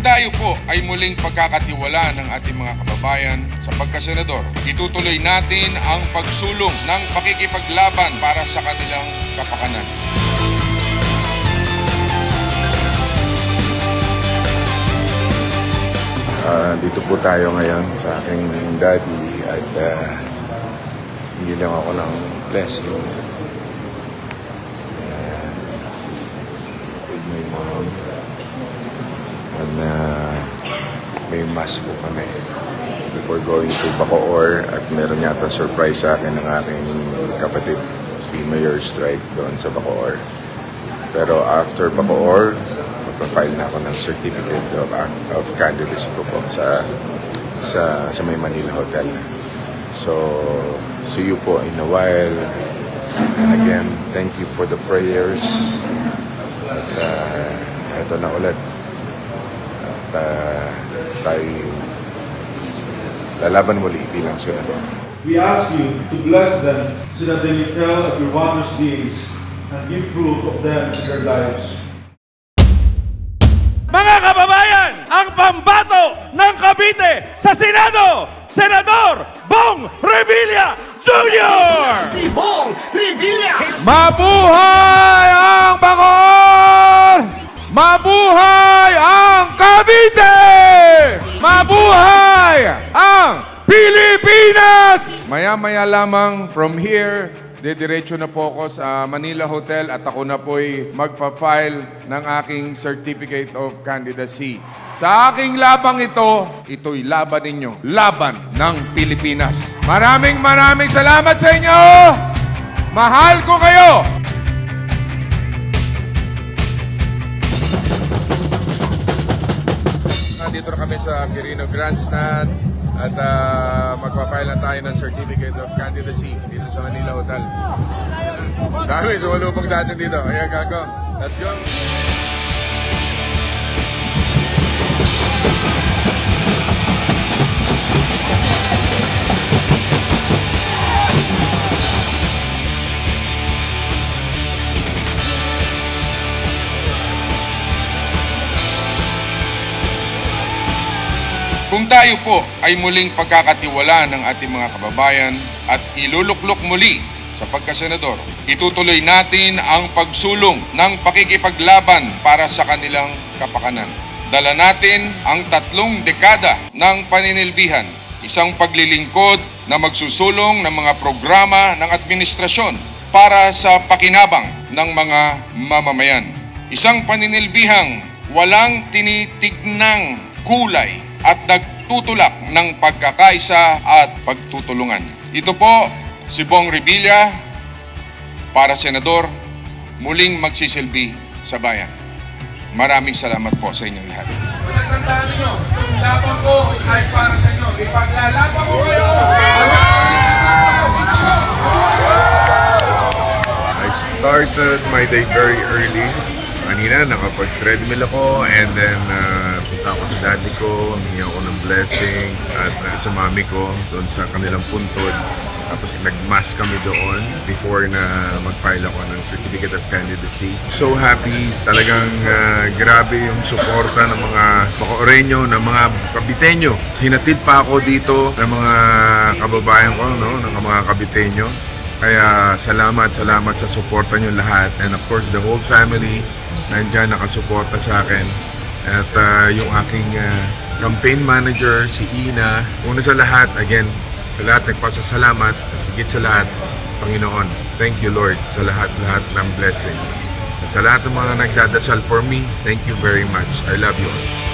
Kung tayo po ay muling pagkakatiwala ng ating mga kababayan sa pagkasenador, itutuloy natin ang pagsulong ng pakikipaglaban para sa kanilang kapakanan. Ah, dito po tayo ngayon sa aking daddy at uh, hindi lang ako ng blessing. Uh, with my mom. And uh, may mass po kami before going to Bacoor at meron yata surprise sa akin ng aking kapatid si Mayor Strike doon sa Bacoor. Pero after Bacoor, magpa-file na ako ng certificate of, of candidacy ko po sa sa sa may Manila Hotel. So, see you po in a while. And again, thank you for the prayers. At uh, ito na ulit. At uh, tayo lalaban muli bilang senador. We ask you to bless them so that they may tell of your wondrous deeds and give proof of them in their lives. Mga kababayan, ang pambato ng Cavite sa Senado, Senador Bong Revilla Jr. Si Bong Revilla! Mabuhay ang Bangor! Mabuhay ang ang Pilipinas! Maya-maya lamang from here, dediretso na po ako sa Manila Hotel at ako na po'y magpa-file ng aking Certificate of Candidacy. Sa aking labang ito, ito'y laban ninyo. Laban ng Pilipinas. Maraming maraming salamat sa inyo! Mahal ko kayo! Nandito na kami sa Quirino Grandstand at uh, magpapile na tayo ng Certificate of Candidacy dito sa Manila Hotel. Dami, sumalubong sa atin dito. Ayan, gago. Let's go. Kung tayo po ay muling pagkakatiwala ng ating mga kababayan at iluluklok muli sa pagkasenador, itutuloy natin ang pagsulong ng pakikipaglaban para sa kanilang kapakanan. Dala natin ang tatlong dekada ng paninilbihan, isang paglilingkod na magsusulong ng mga programa ng administrasyon para sa pakinabang ng mga mamamayan. Isang paninilbihang walang tinitignang kulay at nagtutulak ng pagkakaisa at pagtutulungan. Ito po si Bong Revilla para senador muling magsisilbi sa bayan. Maraming salamat po sa inyong lahat. Tandaan ninyo, laban ko ay para sa inyo. Ipaglalaban ko kayo! I started my day very early. Kanina, nakapag-treadmill ako and then uh, punta ako sa daddy ko, humingi ako ng blessing at uh, sa mami ko doon sa kanilang puntod. Tapos nag-mass kami doon before na mag-file ako ng Certificate of Candidacy. So happy, talagang uh, grabe yung suporta ng mga Bacoreño, ng mga Kabiteño. Hinatid pa ako dito ng mga kababayan ko, no, ng mga Kabiteño. Kaya salamat, salamat sa suporta nyo lahat. And of course, the whole family nandyan nakasuporta sa akin. At ah, yung aking ah, campaign manager, si Ina. Una sa lahat, again, sa lahat nagpasasalamat. At higit sa lahat, Panginoon. Thank you Lord sa lahat-lahat ng blessings. At sa lahat ng mga nagdadasal for me, thank you very much. I love you all.